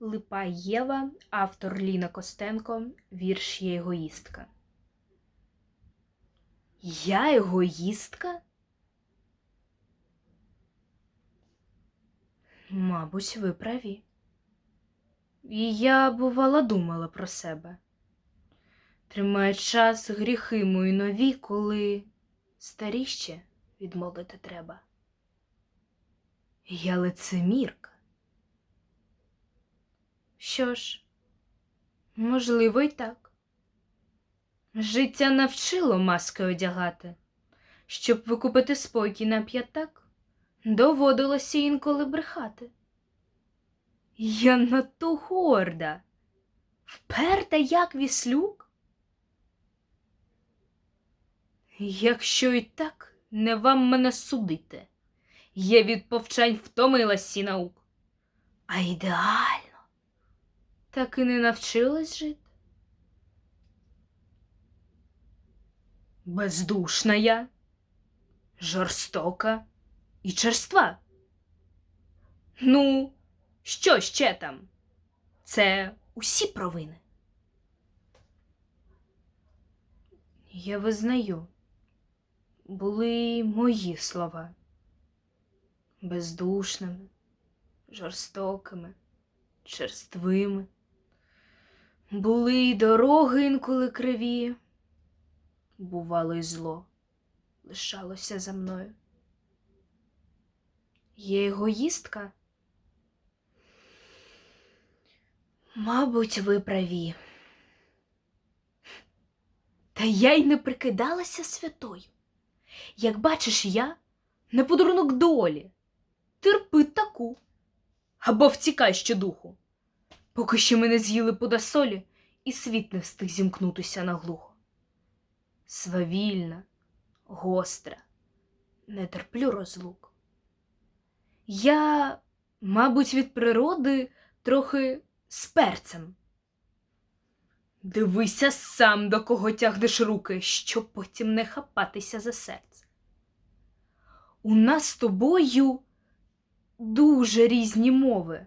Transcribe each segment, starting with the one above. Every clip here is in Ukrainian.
Липа Єва, автор Ліна Костенко, вірш є егоїстка. Я егоїстка? Мабуть, ви праві. І я, бувала, думала про себе. Тримає час гріхи мої нові, коли старі ще відмовити треба. Я лицемірка. Що ж, можливо, й так. Життя навчило маски одягати, щоб викупити спокій на п'ятак, доводилося інколи брехати. Я надто горда, вперта, як віслюк. Якщо і так, не вам мене судити. Я від повчань втомилась сі наук. А ідеально так і не навчилась жити. Бездушна я, жорстока і черства. Ну, що ще там? Це усі провини. Я визнаю, були мої слова бездушними, жорстокими, черствими. Були й дороги інколи криві, бувало й зло лишалося за мною. Є егоїстка? Мабуть, ви праві. Та я й не прикидалася святою. Як бачиш, я не подарунок долі. Терпи таку або втікай щодуху поки що мене з'їли подосолі, і світ не встиг зімкнутися наглухо. Свавільна, гостра, не терплю розлук. Я, мабуть, від природи трохи з перцем. Дивися сам, до кого тягнеш руки, щоб потім не хапатися за серце. У нас з тобою дуже різні мови.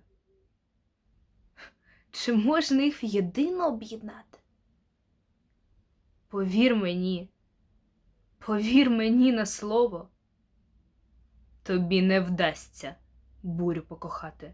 Чи можна їх єдино об'єднати? Повір мені, повір мені на слово, тобі не вдасться бурю покохати.